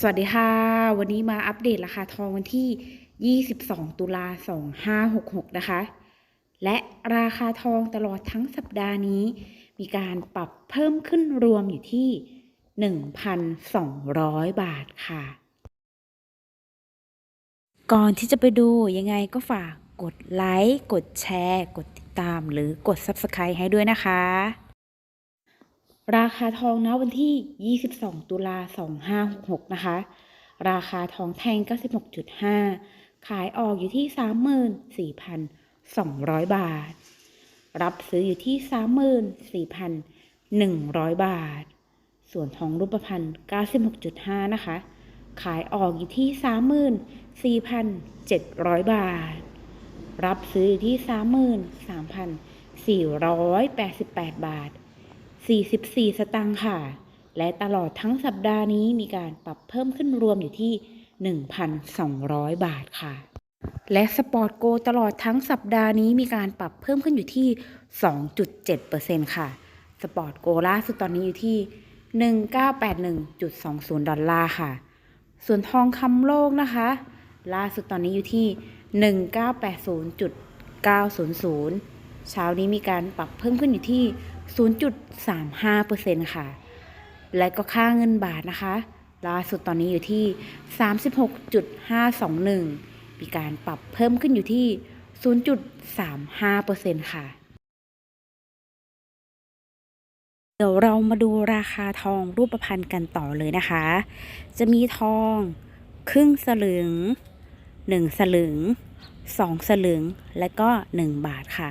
สวัสดีค่ะ วันนี้มาอัปเดตราคาทองวันที่ 22 ตุลา 2566 นะคะ และราคาทองตลอดทั้งสัปดาห์นี้ มีการปรับเพิ่มขึ้นรวมอยู่ที่ 1,200 บาทค่ะ ก่อนที่จะไปดูยังไงก็ฝากกดไลค์ กดแชร์ กดติดตาม หรือกด Subscribe ให้ด้วยนะคะ ราคาทองนะวันที่ 22 ตุลา 2566 นะคะ ราคาทองแท่ง 96.5 ขายออกอยู่ที่ 34,200 บาท รับซื้ออยู่ที่ 34,100 บาท ส่วนทองรูปพรรณ 96.5 นะคะ ขายออกอยู่ที่ 34,700 บาท รับซื้ออยู่ที่ 33,488 บาท 44 สตางค์ค่ะ และตลอดทั้งสัปดาห์นี้มีการปรับเพิ่มขึ้นรวมอยู่ที่ 1,200 บาทค่ะ และสปอร์ตโกตลอดทั้งสัปดาห์นี้มีการปรับเพิ่มขึ้นอยู่ที่ 2.7%ค่ะ สปอร์ตโกล่าสุดตอนนี้อยู่ที่ 1981.20 ดอลลาร์ค่ะ ส่วนทองคำโลกนะคะ ล่าสุดตอนนี้อยู่ที่ 1980.900 เช้านี้มีการปรับเพิ่มขึ้นอยู่ที่ 0.35%ค่ะ และก็ค่าเงินบาทนะคะ ล่าสุดตอนนี้อยู่ที่ 36.521 มีการปรับเพิ่มขึ้นอยู่ที่ 0.35%ค่ะ เดี๋ยวเรามาดูราคาทองรูปพรรณกันต่อเลยนะคะ จะมีทองครึ่งสลึง 1 สลึง 2 สลึง และก็ 1 บาทค่ะ